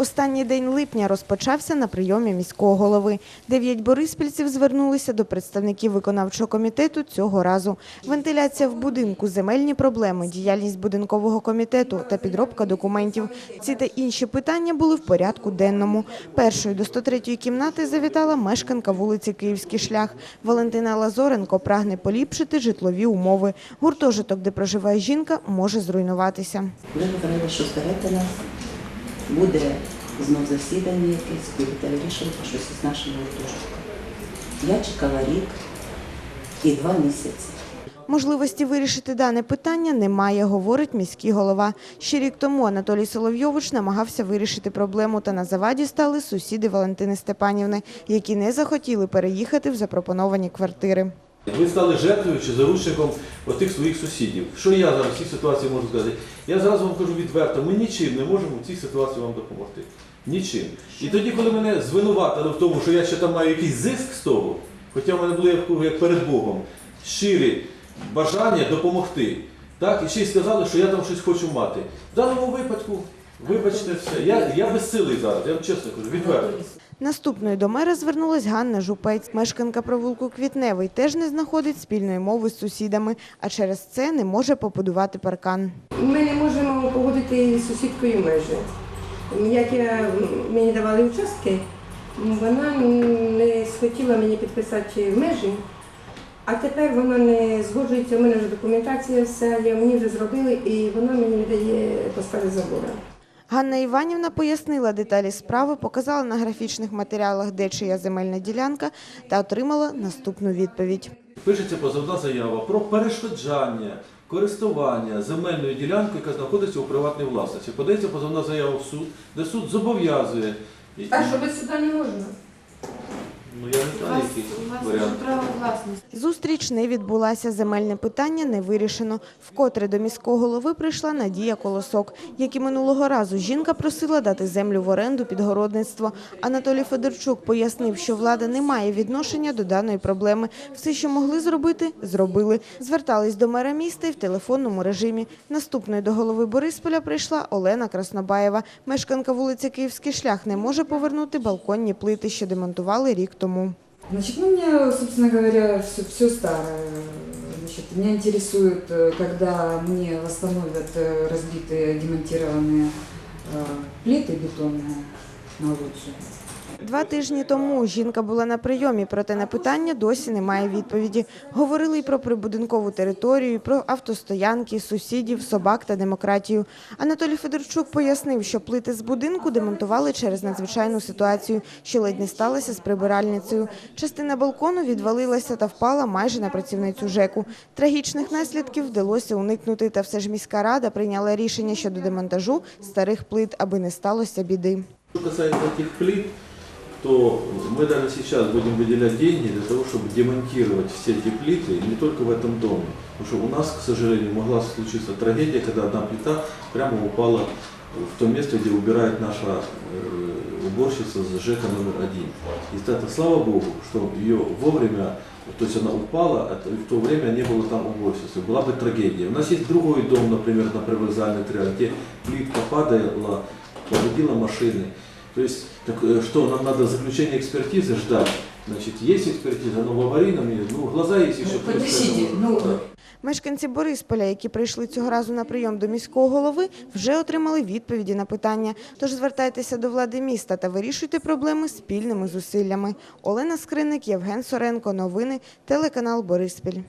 Останній день липня розпочався на прийомі міського голови. Дев'ять бориспільців звернулися до представників виконавчого комітету цього разу. Вентиляція в будинку, земельні проблеми, діяльність будинкового комітету та підробка документів. Ці та інші питання були в порядку денному. Першою до 103-ї кімнати завітала мешканка вулиці Київський шлях. Валентина Лазоренко прагне поліпшити житлові умови. Гуртожиток, де проживає жінка, може зруйнуватися. Вже говорили, що зберете буде знов засідання якесь, будете вирішувати щось із нашого гуртожитку. Я чекала рік і два місяці. Можливості вирішити дане питання немає, говорить міський голова. Ще рік тому Анатолій Соловйович намагався вирішити проблему, та на заваді стали сусіди Валентини Степанівни, які не захотіли переїхати в запропоновані квартири. Ви стали жертвою чи заручником отих своїх сусідів. Що я зараз в цій ситуації можу сказати? Я зараз вам кажу відверто, ми нічим не можемо в цій ситуації вам допомогти. Нічим. І тоді, коли мене звинуватили в тому, що я ще там маю якийсь зиск з того, хоча в мене було як, перед Богом, щирі бажання допомогти. Так, і ще й сказали, що я там щось хочу мати. В даному випадку, вибачте все, я, я безсилий зараз, я вам чесно кажу, відверто. Наступною до мера звернулась Ганна Жупець. Мешканка провулку Квітневий теж не знаходить спільної мови з сусідами, а через це не може побудувати паркан. Ми не можемо погодити з сусідкою межі. Як я, мені давали участки, вона не схотіла мені підписати межі, а тепер вона не згоджується, у мене вже документація вся, я мені вже зробили, і вона мені не дає поставити забора. Ганна Іванівна пояснила деталі справи, показала на графічних матеріалах, де чия земельна ділянка, та отримала наступну відповідь. Пишеться позовна заява про перешкоджання користування земельною ділянкою, яка знаходиться у приватній власності. Подається позовна заява в суд, де суд зобов'язує. І- без суда не можна? Ну я не знаю, який варіант. Зустріч не відбулася, земельне питання не вирішено. Вкотре до міського голови прийшла Надія Колосок. Як і минулого разу, жінка просила дати землю в оренду під городництво. Анатолій Федорчук пояснив, що влада не має відношення до даної проблеми. Все, що могли зробити, зробили. Звертались до мера міста і в телефонному режимі. Наступною до голови Борисполя прийшла Олена Краснобаєва. Мешканка вулиці Київський шлях не може повернути балконні плити, що демонтували рік тому. Значит, ну, у меня, собственно говоря, все, все старое. Значит, меня интересует, э, когда мне восстановят э, разбитые, демонтированные э, плиты бетонные на улицу. Два тижні тому жінка була на прийомі, проте на питання досі немає відповіді. Говорили й про прибудинкову територію, про автостоянки, сусідів, собак та демократію. Анатолій Федорчук пояснив, що плити з будинку демонтували через надзвичайну ситуацію, що ледь не сталося з прибиральницею. Частина балкону відвалилася та впала майже на працівницю ЖЕКу. Трагічних наслідків вдалося уникнути, та все ж міська рада прийняла рішення щодо демонтажу старих плит, аби не сталося біди. Что касается этих плит, то мы даже сейчас будем выделять деньги для того, чтобы демонтировать все эти плиты, не только в этом доме. Потому что у нас, к сожалению, могла случиться трагедия, когда одна плита прямо упала в то место, где убирает наша э, уборщица с ЖЭКа номер один. И это, слава Богу, что ее вовремя, то есть она упала, а в то время не было там уборщицы. Была бы трагедия. У нас есть другой дом, например, на привокзальной трассе, где плитка падала, повредила машины. То есть, так, э, что нам надо заключение экспертизы ждать? Значит, есть экспертиза, но в аварийном, нет. ну, глаза есть еще. Ну, подождите, ну, Мешканці Борисполя, які прийшли цього разу на прийом до міського голови, вже отримали відповіді на питання. Тож звертайтеся до влади міста та вирішуйте проблеми спільними зусиллями. Олена Скриник, Євген Соренко. Новини. Телеканал Бориспіль.